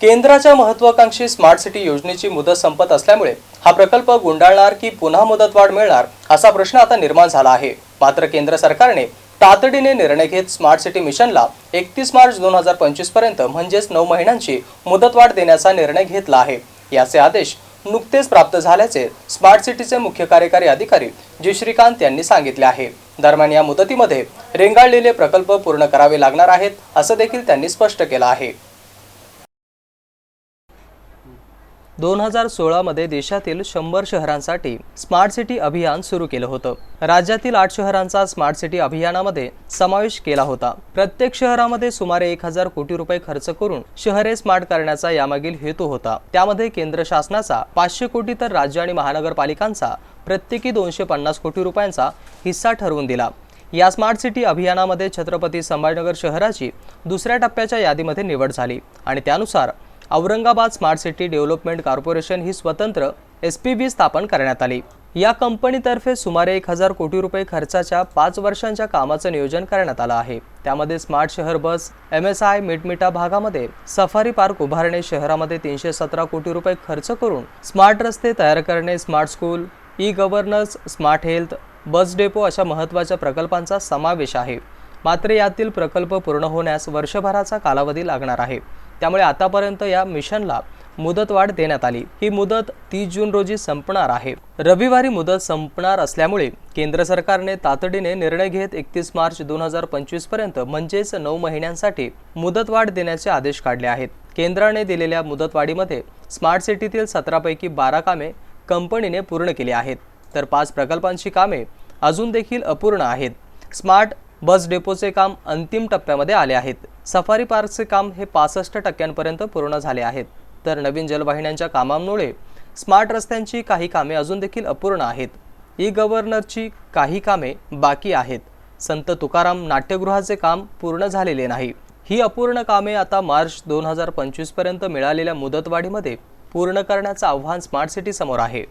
केंद्राच्या महत्वाकांक्षी smart city योजनेची मुदत संपत असल्यामुळे हा प्रकल्प गुंडाळणार की पुन्हा मुदतवाढ मिळणार असा प्रश्न आता निर्माण झाला आहे. मात्र केंद्र सरकारने तातडीने निर्णय घेत स्मार्ट सिटी मिशनला एकतीस मार्च दोन हजार पंचवीसपर्यंत म्हणजेच नऊ महिन्यांची मुदतवाढ देण्याचा निर्णय घेतला आहे. याचे आदेश नुकतेच प्राप्त झाल्याचे स्मार्ट सिटीचे मुख्य कार्यकारी अधिकारी जी श्रीकांत यांनी सांगितले आहे. दरम्यान या मुदतीमध्ये रेंगाळलेले प्रकल्प पूर्ण करावे लागणार आहेत असं देखील त्यांनी स्पष्ट केलं आहे. दोन हजार सोळामध्ये देशातील शंभर शहरांसाठी स्मार्ट सिटी अभियान सुरू केलं होतं. राज्यातील आठ शहरांचा स्मार्ट सिटी अभियानामध्ये समावेश केला होता. प्रत्येक शहरामध्ये सुमारे एक हजार कोटी रुपये खर्च करून शहरे स्मार्ट करण्याचा यामागील हेतू होता. त्यामध्ये केंद्र शासनाचा पाचशे कोटी तर राज्य आणि महानगरपालिकांचा प्रत्येकी दोनशे पन्नास कोटी रुपयांचा हिस्सा ठरवून दिला. या स्मार्ट सिटी अभियानामध्ये छत्रपती संभाजीनगर शहराची दुसऱ्या टप्प्याच्या यादीमध्ये निवड झाली आणि त्यानुसार Aurangabad smart city development corporation ही स्वतंत्र एस पी बी स्थापन करण्यात आली. या कंपनीतर्फे सुमारे एक हजार कोटी रुपये खर्चाच्या पाच वर्षांच्या कामाचं नियोजन करण्यात आलं आहे. त्यामध्ये स्मार्ट शहर bus M S I Mitmita भागामध्ये सफारी पार्क उभारणे शहरामध्ये तीनशे सतरा कोटी रुपये खर्च करून स्मार्ट रस्ते तयार करणे smart school e governance smart health bus depot अशा महत्त्वाच्या प्रकल्पांचा समावेश आहे. मात्र यातील प्रकल्प पूर्ण होण्यास वर्षभराचा कालावधी लागणार आहे. त्यामुळे आतापर्यंत या मिशनला मुदतवाढ देण्यात आली. ही मुदत तीस जून रोजी संपणार आहे. रविवारी मुदत संपणार असल्यामुळे केंद्र सरकारने तातडीने निर्णय घेत एकतीस मार्च दोन हजार पंचवीसपर्यंत म्हणजेच नऊ महिन्यांसाठी मुदतवाढ देण्याचे आदेश काढले आहेत. केंद्राने दिलेल्या मुदतवाढीमध्ये स्मार्ट सिटीतील सतरापैकी बारा कामे कंपनीने पूर्ण केली आहेत. तर पाच प्रकल्पांची कामे अजून देखील अपूर्ण आहेत. स्मार्ट बस डेपोचे काम अंतिम टप्प्यामध्ये आले आहेत. सफारी पार्कचे काम हे पासष्ट टक्क्यांपर्यंत पूर्ण झाले आहेत. तर नवीन जलवाहिन्यांच्या कामांमुळे स्मार्ट रस्त्यांची काही कामे अजून देखील अपूर्ण आहेत. ई गव्हर्नरची काही कामे बाकी आहेत. संत तुकाराम नाट्यगृहाचे काम पूर्ण झालेले नाही. ही अपूर्ण कामे आता मार्च दोन हजार पंचवीसपर्यंत मिळालेल्या मुदतवाढीमध्ये पूर्ण करण्याचं आव्हान स्मार्ट सिटीसमोर आहे.